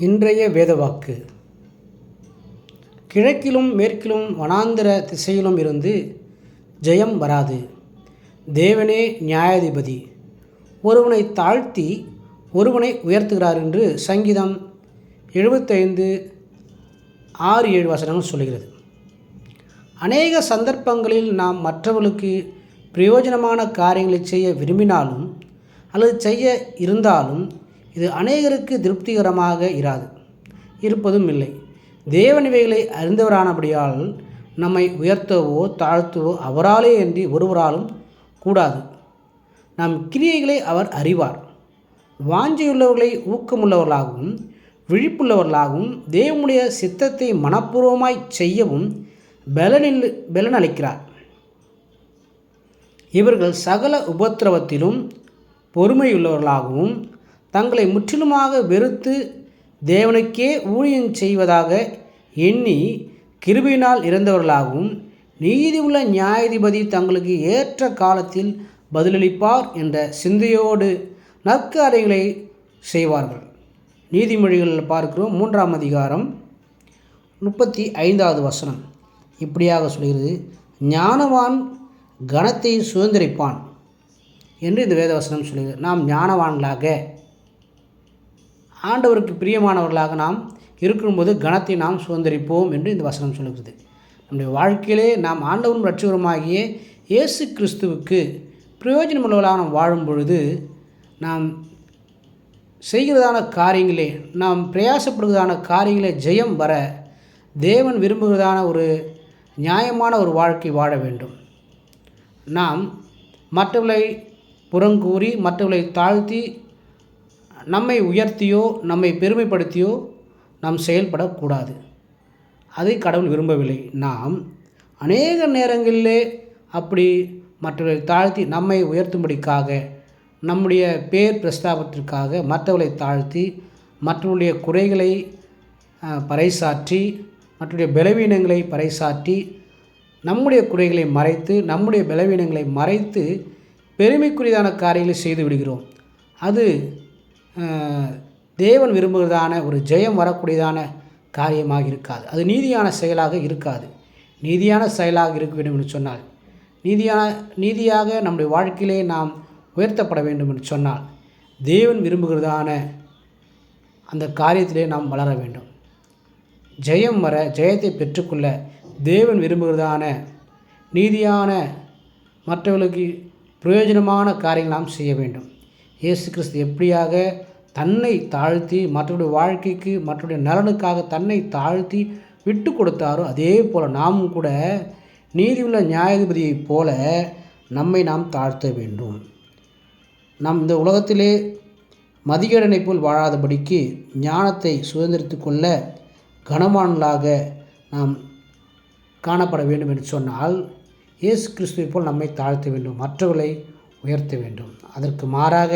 இன்றைய வேதவாக்கு. கிழக்கிலும் மேற்கிலும் வனாந்திர திசையிலும் இருந்து ஜெயம் வராது. தேவனே நியாயாதிபதி ஒருவனை தாழ்த்தி ஒருவனை உயர்த்துகிறார் என்று சங்கீதம் எழுபத்தைந்து ஆறு ஏழு வசனங்கள் சொல்கிறது அநேக சந்தர்ப்பங்களில் நாம் மற்றவர்களுக்கு பிரயோஜனமான காரியங்களை செய்ய விரும்பினாலும் அல்லது செய்ய இருந்தாலும் இது அநேகருக்கு திருப்திகரமாக இராது. இருப்பதும் இல்லை. தேவனிவைகளை அறிந்தவரானபடியால் நம்மை உயர்த்தவோ தாழ்த்தவோ அவராலே என்று ஒருவராலும் கூடாது. நம் கிரியைகளை அவர் அறிவார். வாஞ்சியுள்ளவர்களை ஊக்கமுள்ளவர்களாகவும் விழிப்புள்ளவர்களாகவும் தேவனுடைய சித்தத்தை மனப்பூர்வமாய் செய்யவும் பலனில் பலனளிக்கிறார். இவர்கள் சகல உபத்திரவத்திலும் பொறுமையுள்ளவர்களாகவும் தங்களை முற்றிலுமாக வெறுத்து தேவனுக்கே ஊழியம் செய்வதாக எண்ணி கிருபினால் இறந்தவர்களாகவும் நீதி உள்ள நியாயாதிபதி தங்களுக்கு ஏற்ற காலத்தில் பதிலளிப்பார் என்ற சிந்தையோடு நற்காரியங்களை செய்வார்கள். நீதிமொழிகளில் பார்க்கிறோம் மூன்றாம் அதிகாரம் முப்பத்தி ஐந்தாவது வசனம். இப்படியாக சொல்கிறது ஞானவான் கணத்தை சுதந்திரிப்பான் என்று இந்த வேதவசனம் சொல்கிறது. நாம் ஞானவான்களாக ஆண்டவருக்கு பிரியமானவர்களாக நாம் இருக்கும்போது கணத்தை நாம் சுதந்திரிப்போம் என்று இந்த வசனம் சொல்கிறது நம்முடைய வாழ்க்கையிலே நாம் ஆண்டவரும் ரட்சகருமாகிய இயேசு கிறிஸ்துவுக்கு பிரயோஜனமுள்ளவர்களாக நாம் வாழும் பொழுது நாம் செய்கிறதான காரியங்களே நாம் பிரயாசப்படுவதான காரியங்களே ஜெயம் வர தேவன் விரும்புகிறதான ஒரு நியாயமான ஒரு வாழ்க்கை வாழ வேண்டும். நாம் மற்றவர்களை புறங்கூறி மற்றவர்களை தாழ்த்தி நம்மை உயர்த்தியோ நம்மை பெருமைப்படுத்தியோ நாம் செயல்படக்கூடாது. அதை கடவுள் விரும்பவில்லை. நாம் அநேக நேரங்களிலே அப்படி மற்றவர்களை தாழ்த்தி நம்மை உயர்த்தும்படிக்காக நம்முடைய பேர் பிரஸ்தாபத்திற்காக மற்றவர்களை தாழ்த்தி மற்றவருடைய குறைகளை பறைசாற்றி மற்றவருடைய பலவீனங்களை பறைசாற்றி நம்முடைய குறைகளை மறைத்து நம்முடைய பலவீனங்களை மறைத்து பெருமைக்குரியதான காரியங்களை செய்து விடுகிறோம். அது தேவன் விரும்புகிறதான ஒரு ஜெயம் வரக்கூடியதான காரியமாக இருக்காது. அது நீதியான செயலாக இருக்காது. நீதியான செயலாக இருக்க வேண்டும் என்று சொன்னால் நீதியான நீதியாக நம்முடைய வாழ்க்கையிலே நாம் உயர்த்தப்பட வேண்டும் என்று சொன்னால் தேவன் விரும்புகிறதான அந்த காரியத்திலே நாம் வளர வேண்டும். ஜெயம் வர ஜெயத்தை பெற்றுக்கொள்ள தேவன் விரும்புகிறதான நீதியான மற்றவர்களுக்கு பிரயோஜனமான காரியங்கள் நாம் செய்ய வேண்டும். இயேசு கிறிஸ்து எப்படியாக தன்னை தாழ்த்தி மற்றவருடைய வாழ்க்கைக்கு மற்றவருடைய நலனுக்காக தன்னை தாழ்த்தி விட்டு கொடுத்தாரோ அதே போல் நாமும் கூட நீதியுள்ள நியாயாதிபதியைப் போல நம்மை நாம் தாழ்த்த வேண்டும். நம் இந்த உலகத்திலே மதிகடனை போல் வாழாதபடிக்கு ஞானத்தை சுதந்திரித்து கொள்ள கனமானலாக நாம் காணப்பட வேண்டும் என்று சொன்னால் இயேசு கிறிஸ்துவை போல் நம்மை தாழ்த்த வேண்டும். மற்றவர்களை உயர்த்த வேண்டும். அதற்கு மாறாக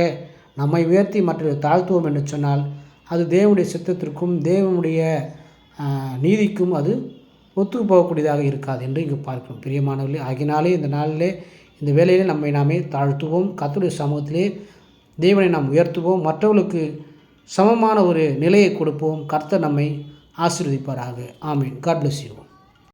நம்மை உயர்த்தி மற்றவர்களை தாழ்த்துவோம் என்று சொன்னால் அது தேவனுடைய சித்தத்திற்கும் தேவனுடைய நீதிக்கும் அது ஒத்து போகக்கூடியதாக இருக்காது என்று இங்கு பார்க்கிறோம். பிரியமானவர்களே ஆகினாலே இந்த நாளிலே இந்த வேலையிலே நம்மை நாமே தாழ்த்துவோம். கத்துடைய சமூகத்திலே தேவனை நாம் உயர்த்துவோம். மற்றவர்களுக்கு சமமான ஒரு நிலையை கொடுப்போம். கர்த்தர் நம்மை ஆசீர்வதிப்பாராக. ஆமீன். God bless you